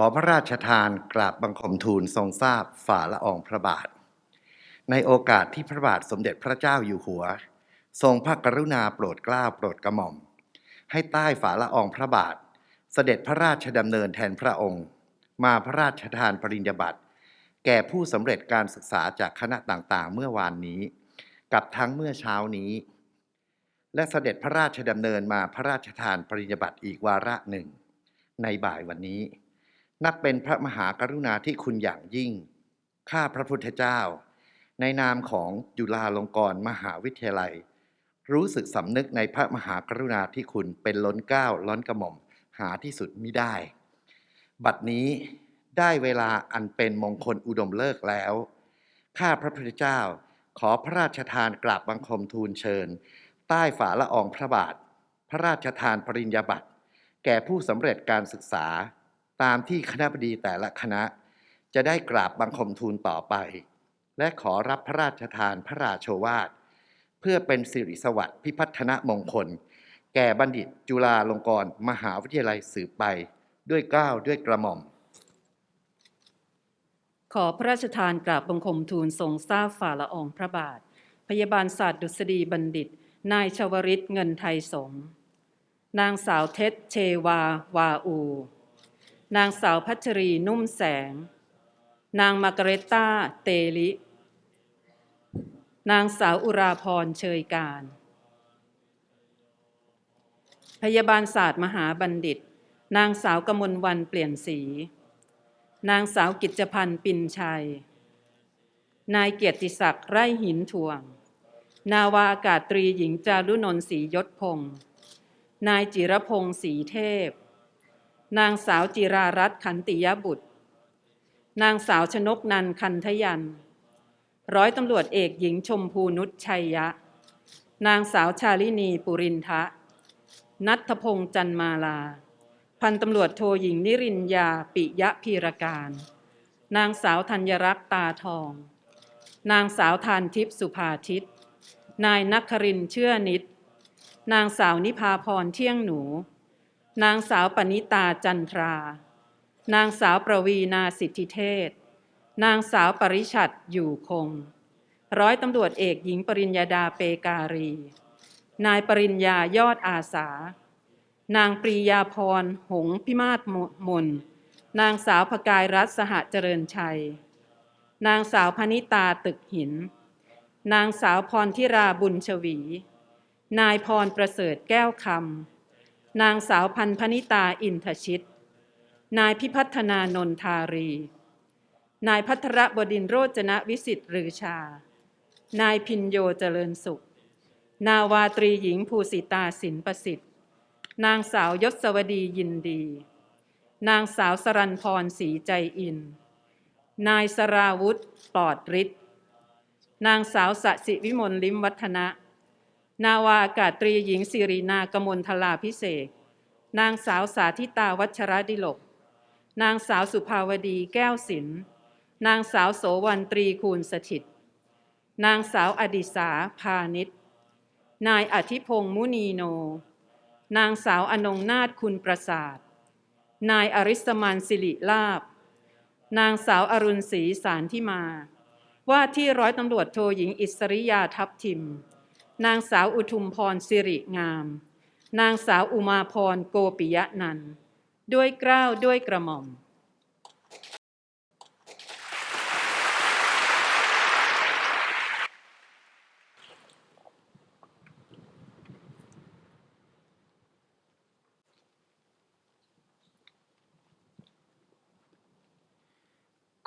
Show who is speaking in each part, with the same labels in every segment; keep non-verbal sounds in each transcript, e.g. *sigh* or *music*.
Speaker 1: อ
Speaker 2: พระราชทานกราบบังคมทูลทรงทราบฝ่าละอองพระบาท ในโอกาสที่พระบาทสมเด็จพระเจ้าอยู่หัว ทรงพระกรุณาโปรดเกล้าโปรดกระหม่อม ให้ใต้ฝ่าละอองพระบาท เสด็จพระราชดำเนินแทนพระองค์ มาพระราชทานปริญญาบัตรแก่ผู้สำเร็จการศึกษาจากคณะต่างๆ เมื่อวานนี้ กับทั้งเมื่อเช้านี้ และเสด็จพระราชดำเนินมาพระราชทานปริญญาบัตรอีกวาระหนึ่ง ในบ่ายวันนี้ นับเป็นพระมหากรุณาธิคุณอย่างยิ่ง ข้าพระพุทธเจ้า ในนามของจุฬาลงกรณ์มหาวิทยาลัย รู้สึกสำนึกในพระมหากรุณาธิคุณเป็นล้นเก้าล้นกระหม่อมหาที่สุดมิได้ บัดนี้ได้เวลาอันเป็นมงคลอุดมเลิกแล้ว ข้าพระพุทธเจ้าขอพระราชทานกราบบังคมทูลเชิญ ใต้ฝ่าละอองพระบาท พระราชทานปริญญาบัตรแก่ผู้สำเร็จการศึกษา ตามที่คณะบดีแต่ละคณะ จะได้กราบบังคมทูลต่อไป และขอรับพระราชทานพระราโชวาท เพื่อเป็นสิริสวัสดิ์พิพัฒนมงคล แก่บัณฑิตจุฬาลงกรณ์มหาวิทยาลัยสืบไปด้วยเกล้าวด้วยกระหม่อม
Speaker 3: ขอพระราชทานกราบบังคมทูลทรงทราบฝ่าละอองพระบาท พยาบาลศาสตร์ดุษฎีบัณฑิต นายชวริตเงินไทยสงนางสาวเทศเชวาวาอู นางสาวพัชรีนุ่มแสง นางมาร์กาเรตตาเตลิ นางสาวอุราพรเชยการ พยาบาลศาสตร์มหาบัณฑิต นางสาวกมลวันเปลี่ยนสี นางสาวกิจพันธ์ปินชัย นายเกียรติศักดิ์ไร่หินถ่วง นาวาอากาศตรีหญิงจารุนนท์ศรียศพงศ์นายจิรพงศ์ศรีเทพ นางสาวจิรารัตน์ขันติยบุตร นางสาวชนกนันคันทยัน ร้อยตำรวจเอกหญิงชมพูนุชชัยยะ นางสาวชาลินีปุรินทะ นัทพงษ์จันมาลา พันตำรวจโทหญิงนิรินยาปิยะพีรการ นางสาวธัญรักษ์ตาทอง นางสาวทานทิพย์สุภาทิตนายนักครินเชื่อนิด นางสาวนิพาพรเที่ยงหนู นางสาวปณิตาจันทรา นางสาวประวีนาสิทธิเทศ นางสาวปริชัดอยู่คง ร้อยตำรวจเอกหญิงปริญญาดาเปการี นายปริญญายอดอาสา นางปรียาพร หงพิมาศมน นางสาวพกายรัตน์สหเจริญชัย นางสาวพนิตาตึกหิน นางสาวพรทิราบุญชวี นายพรประเสริฐแก้วคำ นางสาวพันพนิตาอินทชิต นายพิพัฒนานนทารี นายพัทรบดินโรจนวิสิทธิ์รือชา นายพินโยเจริญสุข นาวาตรีหญิงภูสิตาสินประสิทธิ์ นางสาวยศวดียินดี นางสาวสรันพรศรีใจอิน นายสราวุธปลอดฤทธิ์ นางสาวสสิวิมลลิมวัฒนะ นาวาอากาศตรีหญิงสิรินากมลทลาพิเศษ นางสาวสาธิตาวัชรดิลก นางสาวสุภาวดีแก้วศิลป์นางสาวโสวันตรีคูณสถิต นางสาวอดิสาพาณิชนายอธิพงษ์มุนีโน นางสาวอนงนาถคุณประสาท นายอริสมานสิริลาบ นางสาวอรุณศรีสารที่มา ว่าที่ร้อยตำรวจโทหญิงอิสริยาทัพทิม นางสาวอุทุมพรสิริงาม นางสาวอุมาพรโกปิยะนันท์ด้วยเกล้าวด้วยกระหม่อม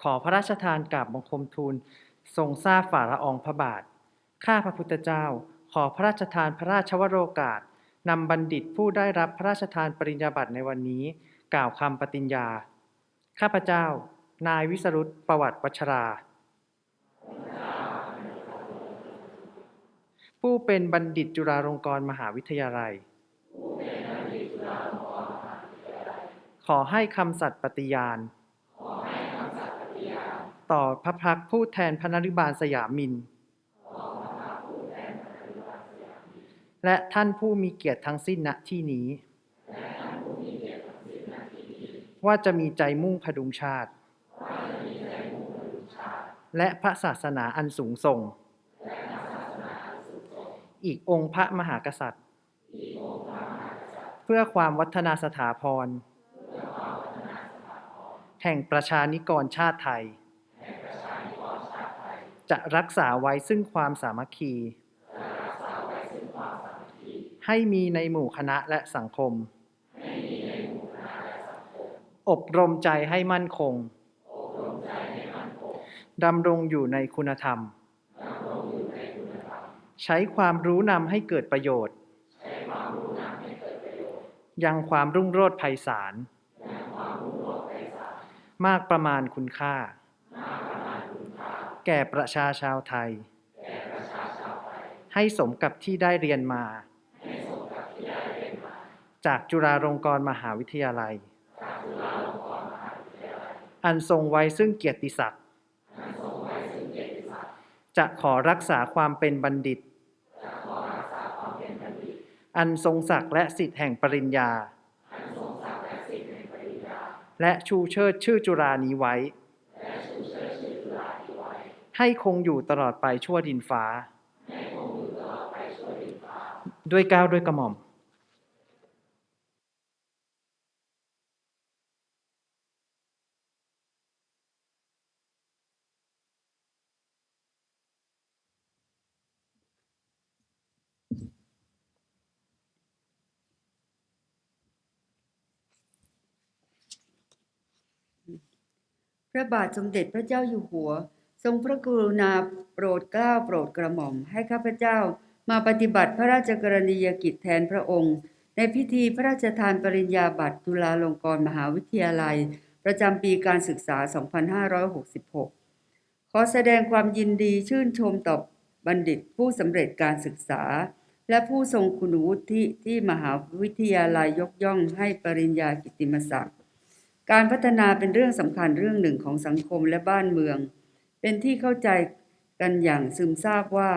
Speaker 4: ขอพระราชทานกราบบังคมทูล ทรงทราบฝ่าละอองพระบาท ข้าพระพุทธเจ้า ขอพระราชทานพระราชวโรกาสนำบัณฑิตผู้ได้รับพระราชทานปริญญาบัตรในวันนี้ กล่าวคำปฏิญญา ข้าพเจ้า นายวิสรุตประวัติวัชรา ผู้เป็นบัณฑิตจุฬาลงกรณ์มหาวิทยาลัย ขอให้คำสัตย์ปฏิญาณ ต่อพระพักตร์ผู้แทนพระนริบาลสยามิน และท่านผู้มีเกียรติทั้งสิ้นณที่นี้ ว่าจะมีใจมุ่งพดุงชาติ และพระศาสนาอันสูงส่ง อีกองค์พระมหากษัตริย์ เพื่อความวัฒนาสถาพร แห่งประชานิกรชาติไทย จะรักษาไว้ซึ่งความสามัคคี ให้มีในหมู่คณะและสังคม อบรมใจให้มั่นคง ดำรงอยู่ในคุณธรรม ใช้ความรู้นำให้เกิดประโยชน์ ยังความรุ่งโรจน์ไพศาล มากประมาณคุณค่า แก่ประชาชาวไทยให้สมกับที่ได้เรียนมา จากจุฬาลงกรณ์มหาวิทยาลัย อันทรงไว้ซึ่งเกียรติศักดิ์จะขอรักษาความเป็นบัณฑิต อันทรงศักดิ์และสิทธิแห่งปริญญา และชูเชิดชื่อจุฬานี้ไว้ ให้คงอยู่ตลอดไปชั่วดินฟ้า ด้วยเกล้าวด้วยกระหม่อม
Speaker 5: ระบาทสมเด็จพระเจ้าอยู่หัว ทรงพระกรุณาโปรดเกล้าโปรดกระหม่อมให้ข้าพเจ้ามาปฏิบัติพระราชกรณียกิจแทนพระองค์ ในพิธีพระราชทานปริญญาบัตรจุฬาลงกรณ์มหาวิทยาลัย ประจำปีการศึกษา 2566 ขอแสดงความยินดีชื่นชมต่อบัณฑิตผู้สำเร็จการศึกษา และผู้ทรงคุณวุฒิที่มหาวิทยาลัยยกย่องให้ปริญญากิติมศักดิ์ การพัฒนาเป็นเรื่องสำคัญเรื่องหนึ่งของสังคมและบ้านเมือง เป็นที่เข้าใจกันอย่างซึมซาบว่า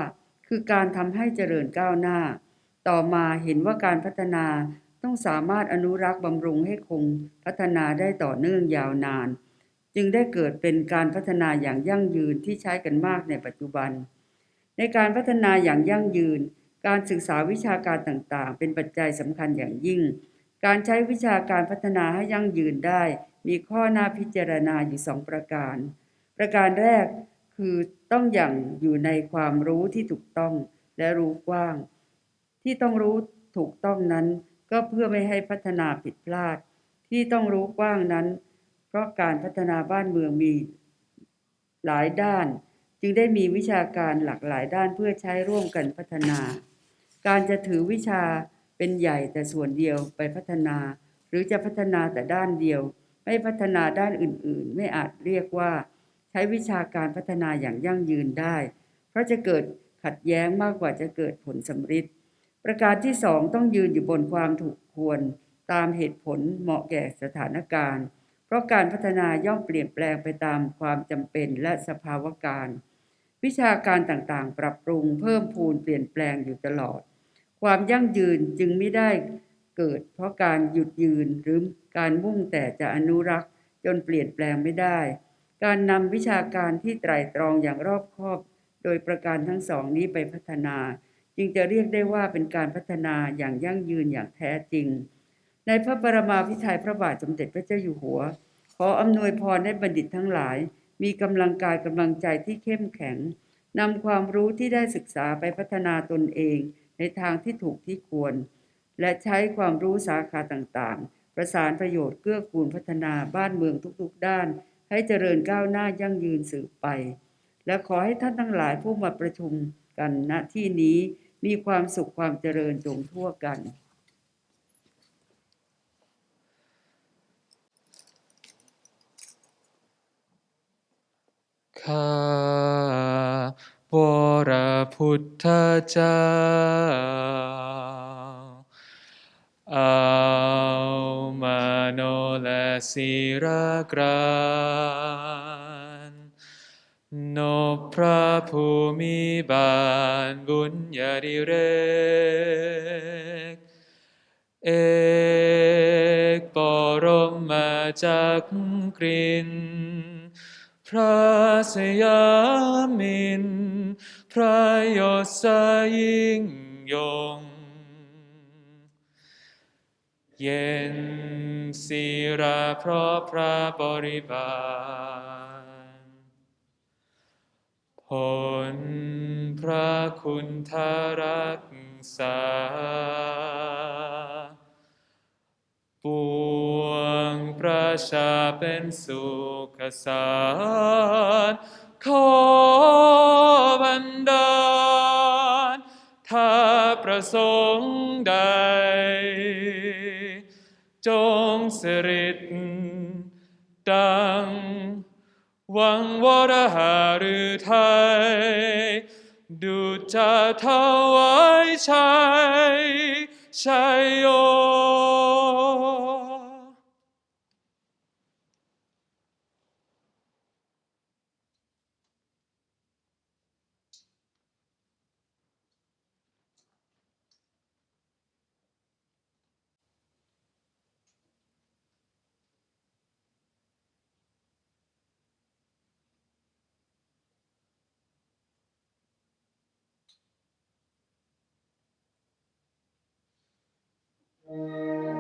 Speaker 5: คือการทำให้เจริญก้าวหน้า ต่อมาเห็นว่าการพัฒนาต้องสามารถอนุรักษ์บำรุงให้คงพัฒนาได้ต่อเนื่องยาวนาน จึงได้เกิดเป็นการพัฒนาอย่างยั่งยืนที่ใช้กันมากในปัจจุบัน ในการพัฒนาอย่างยั่งยืน การศึกษาวิชาการต่างๆ เป็นปัจจัยสำคัญอย่างยิ่ง การใช้วิชาการพัฒนาให้ยั่งยืนได้ มีข้อหน้าพิจารณาอยู่สองประการ ประการแรกคือต้องอย่างอยู่ในความรู้ที่ถูกต้องและรู้กว้าง ที่ต้องรู้ถูกต้องนั้น ก็เพื่อไม่ให้พัฒนาผิดพลาด ที่ต้องรู้กว้างนั้น เพราะการพัฒนาบ้านเมืองมีหลายด้าน จึงได้มีวิชาการหลากหลายด้านเพื่อใช้ร่วมกันพัฒนา การจะถือวิชา เป็นใหญ่แต่ส่วนเดียวไปพัฒนา หรือจะพัฒนาแต่ด้านเดียว ไม่พัฒนาด้านอื่นๆ ไม่อาจเรียกว่า ใช้วิชาการพัฒนาอย่างยั่งยืนได้ เพราะจะเกิดขัดแย้งมากกว่าจะเกิดผลสำฤทธิ์ประการที่สองต้องยืนอยู่บนความถูกควร ตามเหตุผลเหมาะแก่สถานการณ์ เพราะการพัฒนาย่อมเปลี่ยนแปลงไปตามความจำเป็นและสภาวะการ วิชาการต่างๆ ปรับปรุงเพิ่มพูนเปลี่ยนแปลงอยู่ตลอด ความยั่งยืนจึงไม่ได้เกิด เพราะการหยุดยืนหรือการมุ่งแต่จะอนุรักษ์จนเปลี่ยนแปลงไม่ได้ การนำวิชาการที่ไตรตรองอย่างรอบคอบ โดยประการทั้งสองนี้ไปพัฒนา จึงจะเรียกได้ว่าเป็นการพัฒนาอย่างยั่งยืนอย่างแท้จริง ในพระปรมาภิไธยพระบาทสมเด็จพระเจ้าอยู่หัว ขออำนวยพรให้บัณฑิตทั้งหลาย มีกำลังกายกำลังใจที่เข้มแข็งนำความรู้ที่ได้ศึกษาไปพัฒนาตนเอง ในทางที่ถูกที่ควร และใช้ความรู้สาขาต่างๆ ประสานประโยชน์เกื้อกูลพัฒนาบ้านเมืองทุกๆ ด้าน ให้เจริญก้าวหน้ายั่งยืนสืบไป และขอให้ท่านทั้งหลายผู้มาประชุมกันณที่นี้มีความสุขความเจริญจงทั่วกัน
Speaker 6: ข้า วรพุทธเจ้าเอามาโนและศิรกรานนบพระภูมิบาลบุญญาดิเรก เอกปรมมาจากกริน พระสยามิน พระยศยิ่งยง เย็นศิราเพราะพระบริบาลผลพระคุณทารักษา ปู ประชาเป็นสุขสารขอบันดาลถ้าประสงค์ใด จงสิริดังวังวรหาหรือไทย ดูจะถวายชัยชัยโย พ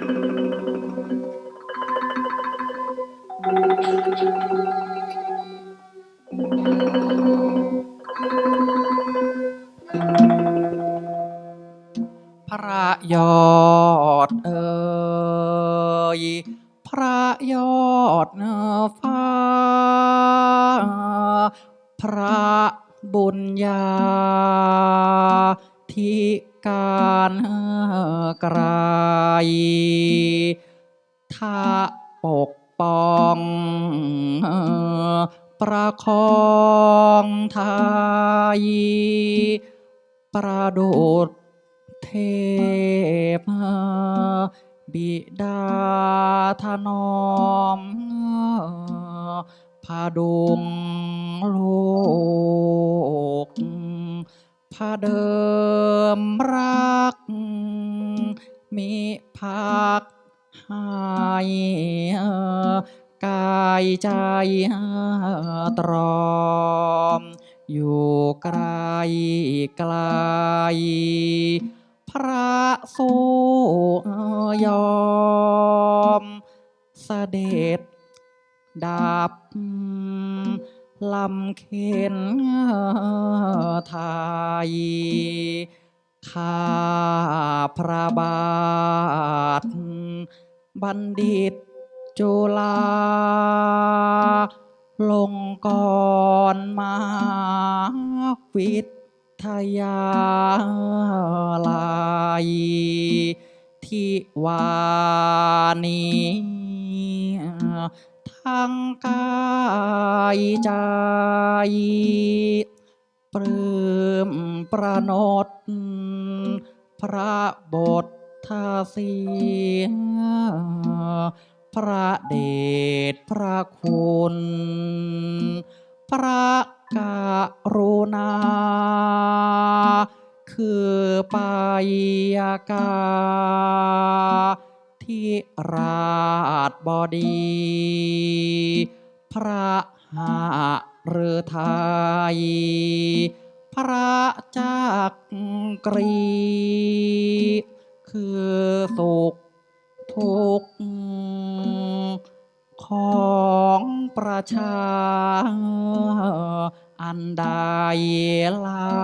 Speaker 6: thank *laughs* you บิ
Speaker 7: ดาถนอมพาดุงโลกพาเดิมรักมิพักให้กายใจตรอม อยู่ไกลไกล พระสู้ยอมเสด็จดับลำเข็นไทยข้าพระบาท บัณฑิตจุฬาลงกรณ์มหาวิทย ทาลัยที่วานีทั้งกายใจปลื้มประนดพระบททเสียงพระเดชพระคุณ พระ กรุณา คือไปยากาที่ราชบดี พระหฤทัยพระจักกรี คือสุขทุกข์ ของประชา อันใดเล่า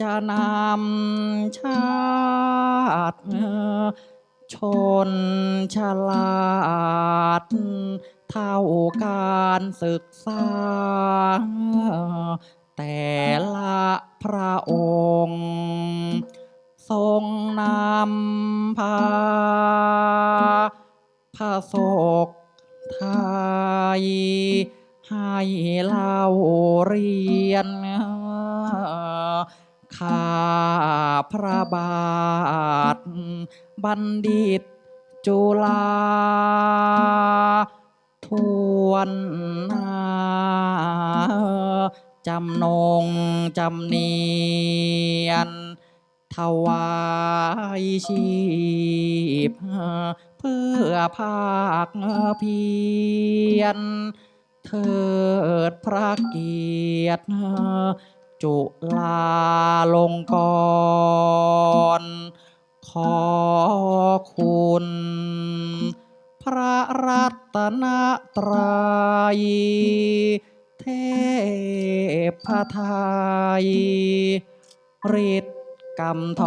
Speaker 7: จะนำชาติชนฉลาดเท่าการศึกษา แต่ละพระองค์ ทรงนำพา พระศกไทยให้เราเรียนข้าพระบาท บัณฑิตจุฬาทวนนาจำนงจำเนียน ถวายชีพ เพื่อภาคเพียรเถิดพระเกียรติจุฬาลงกร ขอคุณ พระรัตนตรัยเทพไทยฤทธิ์กำธ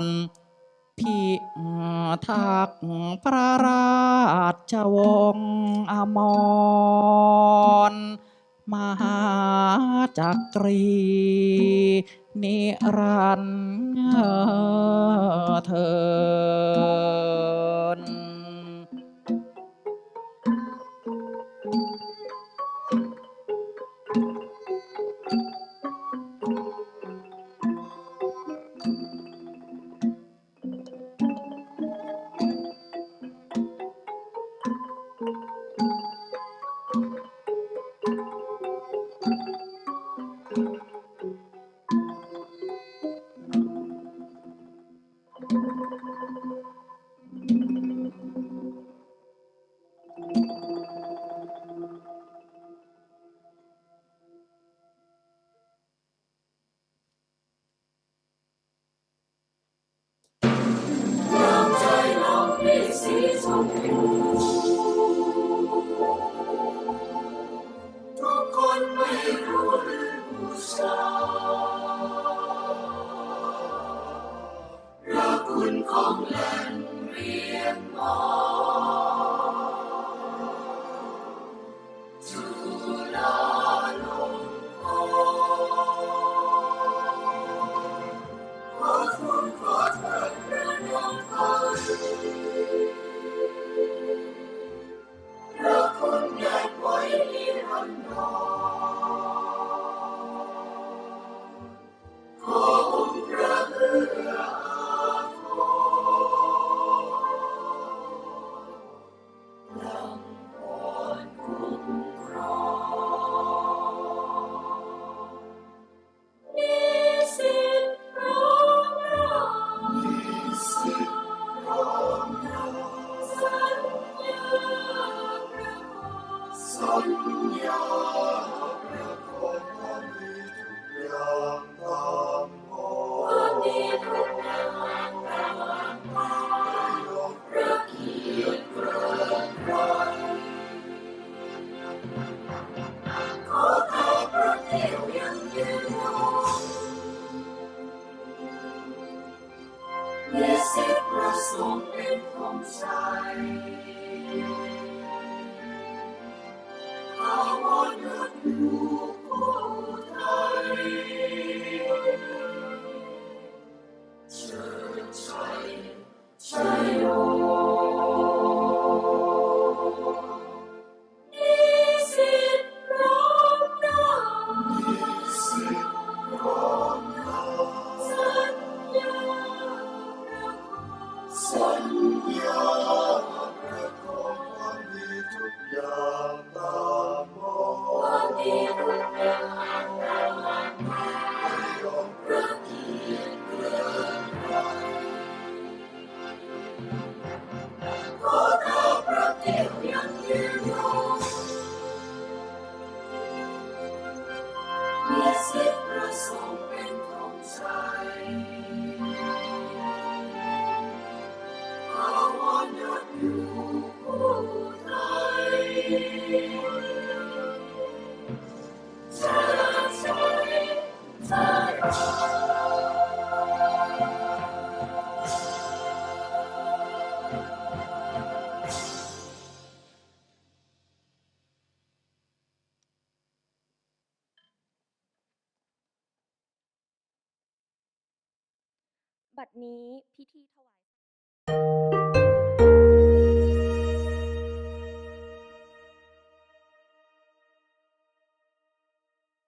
Speaker 7: ร ทักพระราชวงศ์อมรมหาจักรีนิรันดร์เทิน